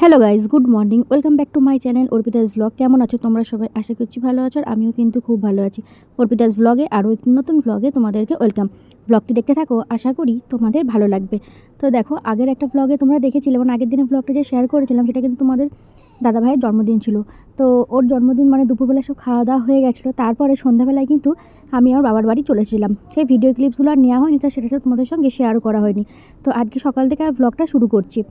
Hello guys good morning welcome back to my channel Arpita's blog কেমন আছো তোমরা সবাই? আশা করছি ভালো আছো আর আমিও কিন্তু খুব ভালো আছি। অর্পিতাস ব্লগে আরও একটি নতুন ব্লগে তোমাদেরকে ওয়েলকাম ব্লগটি দেখতে থাকো, আশা করি তোমাদের ভালো লাগবে। তো দেখো, আগের একটা ব্লগে তোমরা দেখেছিলে মানে আগের দিনের ব্লগটা যে শেয়ার করেছিলাম, সেটা কিন্তু তোমাদের দাদা ভাইয়ের জন্মদিন ছিল। তো ওর জন্মদিন মানে দুপুরবেলা সব খাওয়া দাওয়া হয়ে গেছিল, তারপরে সন্ধ্যাবেলায় কিন্তু আমি আমার বাবার বাড়ি চলে এসেছিলাম। সেই ভিডিও ক্লিপসগুলো আর নেওয়া হয়নি, তো সেটা তোমাদের সঙ্গে শেয়ারও করা হয়নি। তো আজকে সকাল থেকে আর ব্লগটা শুরু করছি।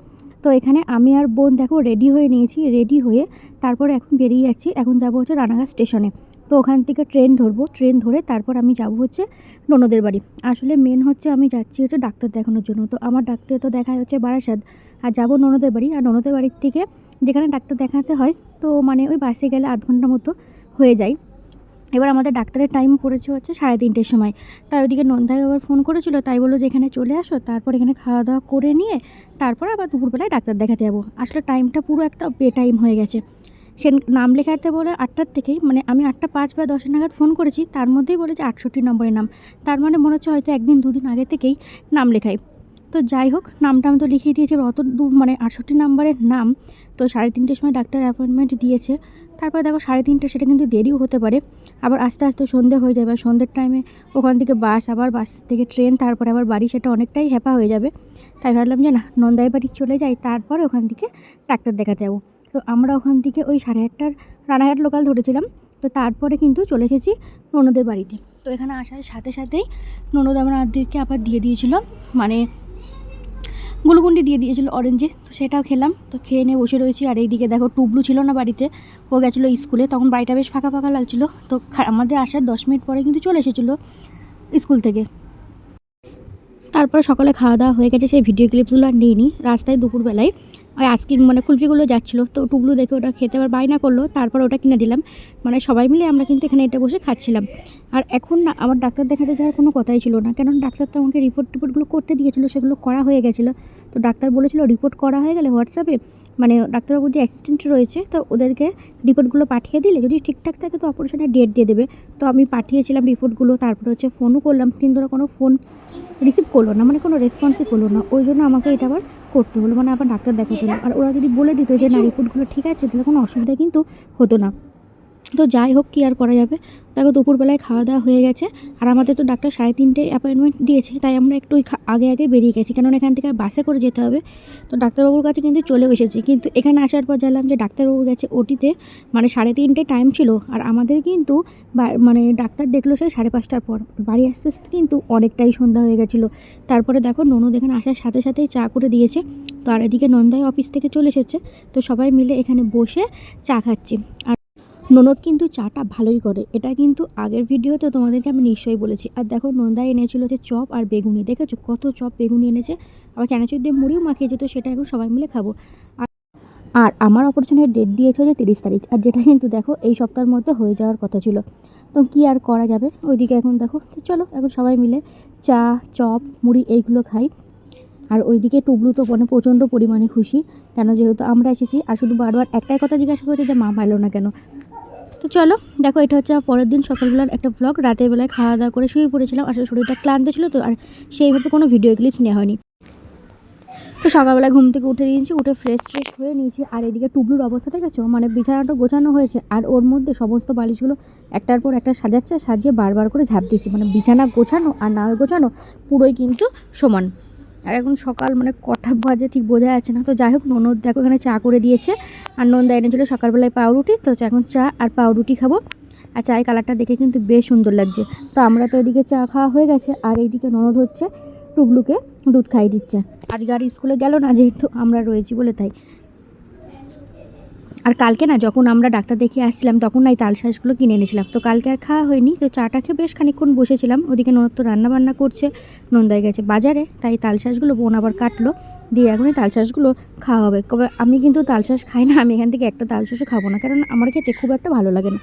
তো এখানে আমি আর বোন দেখো রেডি হয়ে নিয়েছি রেডি হয়ে তারপরে এখন বেরিয়ে যাচ্ছি। এখন যাব হচ্ছে রানাঘাট স্টেশনে তো ওখান থেকে ট্রেন ধরবো ট্রেন ধরে তারপর আমি যাব হচ্ছে ননদের বাড়ি। আসলে মেন হচ্ছে আমি যাচ্ছি হচ্ছে ডাক্তার দেখানোর জন্য। তো আমার ডাক্তার তো দেখা হচ্ছে বারাসাত। আর যাব ননদের বাড়ি। আর ননদের বাড়ির থেকে যেখানে ডাক্তার দেখাতে হয়, তো মানে ওই বাসে গেলে আধ ঘণ্টা মতো হয়ে যায়। এবার আমাদের ডাক্তারের টাইম পড়েছে হচ্ছে সাড়ে তিনটের সময়। তাই ওইদিকে নন্দাই আবার ফোন করেছিল, তাই বলল যে এখানে চলে আসো, তারপর এখানে খাওয়া দাওয়া করে নিয়ে তারপর আবার দুপুরবেলায় ডাক্তার দেখাতে যাব। আসলে টাইমটা পুরো একটা বে টাইম হয়ে গেছে। সে নাম লেখাতে বলে আটটার থেকেই মানে আমি আটটা পাঁচ বা দশের নাগাদ ফোন করেছি, তার মধ্যেই বলেছে আটষট্টি নম্বরের নাম। তার মানে মনে হচ্ছে হয়তো একদিন দুদিন আগে থেকেই নাম লেখাই। তো যাই হোক, নামটা আমি তো লিখিয়ে দিয়েছি অত দূর মানে আটষট্টি নাম্বারের নাম। তো সাড়ে তিনটের সময় ডাক্তার অ্যাপয়েন্টমেন্ট দিয়েছে। তারপরে দেখো সাড়ে তিনটে, সেটা কিন্তু দেরিও হতে পারে। আবার আস্তে আস্তে সন্ধে হয়ে যাবে, আর সন্ধ্যের টাইমে ওখান থেকে বাস, আবার বাস থেকে ট্রেন তারপরে আবার বাড়ি, সেটা অনেকটাই হ্যাপা হয়ে যাবে। তাই ভাবলাম যে না নন্দাই বাড়ি চলে যাই, তারপরে ওখান থেকে ডাক্তার দেখাতে যাব। তো আমরা ওখান থেকে ওই সাড়ে আটটার রানাঘাট লোকাল ধরেছিলাম। তো তারপরে কিন্তু চলে এসেছি ননদের বাড়িতে। তো এখানে আসার সাথে সাথেই ননদ আমার আমাদেরকে আবার দিয়ে দিয়েছিল। মানে গুলুগুন্ডি দিয়ে দিয়েছিল অরেঞ্জে তো সেটাও খেলাম। তো খেয়ে নিয়ে বসে রয়েছি। আর এইদিকে দেখো, টুবলু ছিল না বাড়িতে, ও গেছিল স্কুলে। তখন বাড়িটা বেশ ফাঁকা ফাঁকা লাগছিল। তো আমাদের আসার দশ মিনিট পরে কিন্তু চলে এসেছিল স্কুল থেকে। তারপরে সকালে খাওয়া দাওয়া হয়ে গেছে। সেই ভিডিও ক্লিপসগুলো আর নিয়ে নিই রাস্তায় দুপুরবেলায়। ওই আইসক্রিম মানে কুলফিগুলো যাচ্ছিল, তো টুকলু দেখে ওটা খেতে আবার বায়না করল, তারপর ওটা কিনে দিলাম। মানে সবাই মিলে আমরা কিন্তু এখানে এটা বসে খাচ্ছিলাম। আর এখন না, আমার ডাক্তার দেখাতে যাওয়ার কোনো কথাই ছিল না কারণ ডাক্তার তো আমাকে রিপোর্ট টিপোর্টগুলো করতে দিয়েছিলো, সেগুলো করা হয়ে গেছিল। তো ডাক্তার বলেছিল রিপোর্ট করা হয়ে গেলে হোয়াটসঅ্যাপে মানে ডাক্তারবাবুর যে অ্যাসিস্ট্যান্ট রয়েছে, তো ওদেরকে রিপোর্টগুলো পাঠিয়ে দিলে যদি ঠিকঠাক থাকে, তো অপারেশনের ডেট দিয়ে দেবে। তো আমি পাঠিয়েছিলাম রিপোর্টগুলো তারপরে হচ্ছে ফোনও করলাম। কিন্তু কোনো ফোন রিসিভ করল না মানে কোনো রেসপন্সই করল না। ওই জন্য আমাকে এটা আবার করতে হলো মানে আবার ডাক্তার দেখাতে আর ওরা যদি বলে দিত যে, না রিপোর্টগুলো ঠিক আছে, তাহলে কোনো অসুবিধা কিন্তু হতো না। তো যাই হোক, কী আর করা যাবে? দেখো, দুপুরবেলায় খাওয়া দাওয়া হয়ে গেছে। আর আমাদের তো ডাক্তার সাড়ে তিনটে অ্যাপয়েন্টমেন্ট দিয়েছে, তাই আমরা একটু আগে আগে বেরিয়ে গেছি। কেননা এখান থেকে বাসে করে যেতে হবে। তো ডাক্তারবাবুর কাছে কিন্তু চলে এসেছি। কিন্তু এখানে আসার পর জানলাম যে ডাক্তারবাবু গেছে ওটিতে মানে সাড়ে তিনটে টাইম ছিল। আর আমাদের কিন্তু মানে ডাক্তার দেখল সে সাড়ে পাঁচটার পর। বাড়ি আসতে আসতে কিন্তু অনেকটাই সন্ধ্যা হয়ে গেছিল। তারপরে দেখো, ননদ এখানে আসার সাথে সাথেই চা করে দিয়েছে। তো আর এদিকে নন্দাই অফিস থেকে চলে এসেছে। তো সবাই মিলে এখানে বসে চা খাচ্ছি। আর ননদ কিন্তু চাটা ভালোই করে। এটা কিন্তু আগের ভিডিওতে তোমাদেরকে আমি নিশ্চয়ই বলেছি। আর দেখো, নন্দা এনেছিল যে চপ আর বেগুনি, দেখেছ? কত চপ বেগুনি এনেছে। আবার চানাচুর দিয়ে মুড়িও মাখিয়েছে, তো সেটা এখন সবাই মিলে খাব। আর আমার অপারেশনের ডেট দিয়েছে হচ্ছে তিরিশ তারিখ। আর যেটা কিন্তু দেখো, এই সপ্তাহের মধ্যে হয়ে যাওয়ার কথা ছিল। তো কী আর করা যাবে? ওইদিকে এখন দেখো চলো, এখন সবাই মিলে চা, চপ, মুড়ি এইগুলো খাই। আর ওইদিকে টুবলু তো মানে প্রচণ্ড পরিমাণে খুশি। কেন? যেহেতু আমরা এসেছি, আর শুধু বারবার একটাই কথা জিজ্ঞাসা করেছে যে মা পাইলো না কেন? তো চলো, দেখো এটা হচ্ছে পরের দিন সকালবেলার একটা ব্লগ রাতের বেলায় খাওয়া দাওয়া করে শুয়ে পড়েছিলাম, আসলে শরীরটা ক্লান্ত ছিল তো, আর সেইভাবে কোনো ভিডিও ক্লিপস নেওয়া হয়নি। তো সকালবেলা ঘুম থেকে উঠে নিয়েছি, উঠে ফ্রেশ ট্রেশ হয়ে নিয়েছি, আর এদিকে টুবলুর অবস্থা দেখেছ? মানে বিছানাটা গোছানো হয়েছে, আর ওর মধ্যে সমস্ত বালিশগুলো একটার পর একটা সাজাচ্ছে, সাজিয়ে বারবার করে ঝাঁপ দিচ্ছে। মানে বিছানা গোছানো আর না গোছানো পুরোই কিন্তু সমান। আর এখন সকাল মানে কটা বাজে ঠিক বোঝা যাচ্ছে না। তো যাই হোক, ননদ দেখো এখানে চা করে দিয়েছে। আর নন্দা চলে সকালবেলায় পাউরুটি। তো এখন চা আর পাউরুটি খাব। আর চায়ের কালারটা দেখে কিন্তু বেশ সুন্দর লাগছে। তো আমরা তো এদিকে চা খাওয়া হয়ে গেছে। আর এইদিকে ননদ হচ্ছে টুবলুকে দুধ খাইয়ে দিচ্ছে। আজকে আর স্কুলে গেল না, যেহেতু আমরা রয়েছি বলে তাই। আর কালকে না, যখন আমরা ডাক্তার দেখিয়ে আসছিলাম, তখন না এই তালশাঁসগুলো কিনে এনেছিলাম। তো কালকে আর খাওয়া হয়নি, তো চাটা খেয়ে বেশ খানিক্ষণ বসেছিলাম। ওদিকে ননদ তো রান্না বান্না করছে নন্দায় গেছে বাজারে, তাই তালশাঁসগুলো বোন আবার কাটলো, দিয়ে এখন এই তালশাঁসগুলো খাওয়া হবে। আমি কিন্তু তালশাঁস খাই না, আমি এখান থেকে একটা তালশাঁসও খাব না, কারণ আমার খেতে খুব একটা ভালো লাগে না।